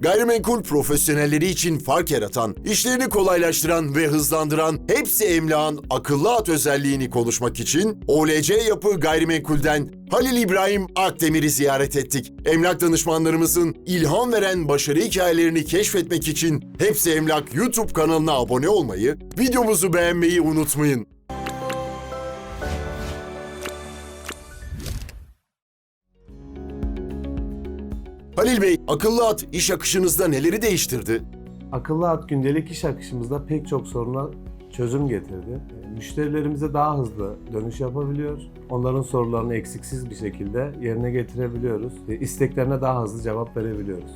Gayrimenkul profesyonelleri için fark yaratan, işlerini kolaylaştıran ve hızlandıran hepsi emlakın akıllı at özelliğini konuşmak için OLC Yapı Gayrimenkul'den Halil İbrahim Akdemir'i ziyaret ettik. Emlak danışmanlarımızın ilham veren başarı hikayelerini keşfetmek için Hepsi Emlak YouTube kanalına abone olmayı, videomuzu beğenmeyi unutmayın. Halil Bey, akıllı at iş akışınızda neleri değiştirdi? Akıllı at gündelik iş akışımızda pek çok soruna çözüm getirdi. E, Müşterilerimize daha hızlı dönüş yapabiliyor. Onların sorularını eksiksiz bir şekilde yerine getirebiliyoruz. ve isteklerine daha hızlı cevap verebiliyoruz.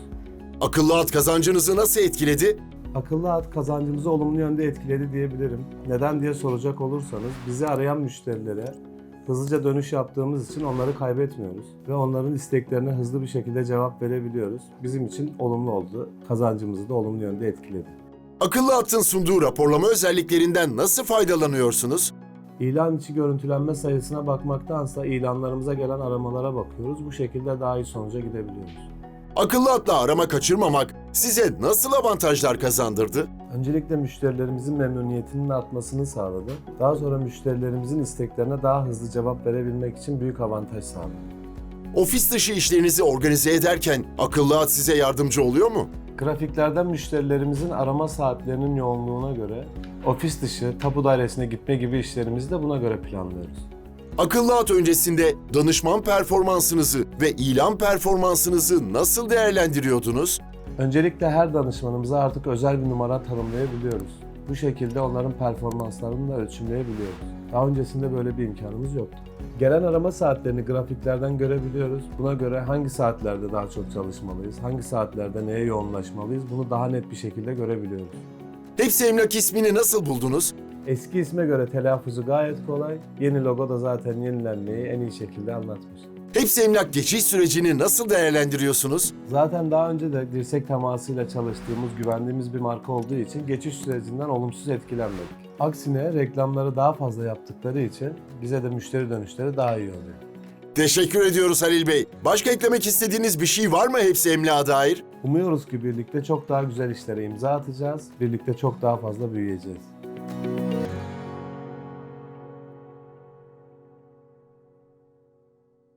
Akıllı at kazancınızı nasıl etkiledi? Akıllı at kazancımızı olumlu yönde etkiledi diyebilirim. Neden diye soracak olursanız bizi arayan müşterilere hızlıca dönüş yaptığımız için onları kaybetmiyoruz ve onların isteklerine hızlı bir şekilde cevap verebiliyoruz. Bizim için olumlu oldu. Kazancımızı da olumlu yönde etkiledi. Akıllı atın sunduğu raporlama özelliklerinden nasıl faydalanıyorsunuz? İlan içi görüntülenme sayısına bakmaktansa ilanlarımıza gelen aramalara bakıyoruz. Bu şekilde daha iyi sonuca gidebiliyoruz. Akıllı atla arama kaçırmamak size nasıl avantajlar kazandırdı? Öncelikle müşterilerimizin memnuniyetinin artmasını sağladı. Daha sonra müşterilerimizin isteklerine daha hızlı cevap verebilmek için büyük avantaj sağladı. Ofis dışı işlerinizi organize ederken akıllı at size yardımcı oluyor mu? Grafiklerden müşterilerimizin arama saatlerinin yoğunluğuna göre ofis dışı, tapu dairesine gitme gibi işlerimizi de buna göre planlıyoruz. Akıllı at öncesinde danışman performansınızı ve ilan performansınızı nasıl değerlendiriyordunuz? Öncelikle her danışmanımıza artık özel bir numara tanımlayabiliyoruz. Bu şekilde onların performanslarını da ölçümleyebiliyoruz. Daha öncesinde böyle bir imkanımız yoktu. Gelen arama saatlerini grafiklerden görebiliyoruz. Buna göre hangi saatlerde daha çok çalışmalıyız, hangi saatlerde neye yoğunlaşmalıyız bunu daha net bir şekilde görebiliyoruz. Hepsi Emlak ismini nasıl buldunuz? Eski isme göre telaffuzu gayet kolay. Yeni logo da zaten yenilenmeyi en iyi şekilde anlatmış. Hepsi Emlak geçiş sürecini nasıl değerlendiriyorsunuz? Zaten daha önce de dirsek temasıyla çalıştığımız, güvendiğimiz bir marka olduğu için geçiş sürecinden olumsuz etkilenmedik. Aksine reklamları daha fazla yaptıkları için bize de müşteri dönüşleri daha iyi oluyor. Teşekkür ediyoruz Halil Bey. Başka eklemek istediğiniz bir şey var mı Hepsi Emlak'a dair? Umuyoruz ki birlikte çok daha güzel işlere imza atacağız, birlikte çok daha fazla büyüyeceğiz.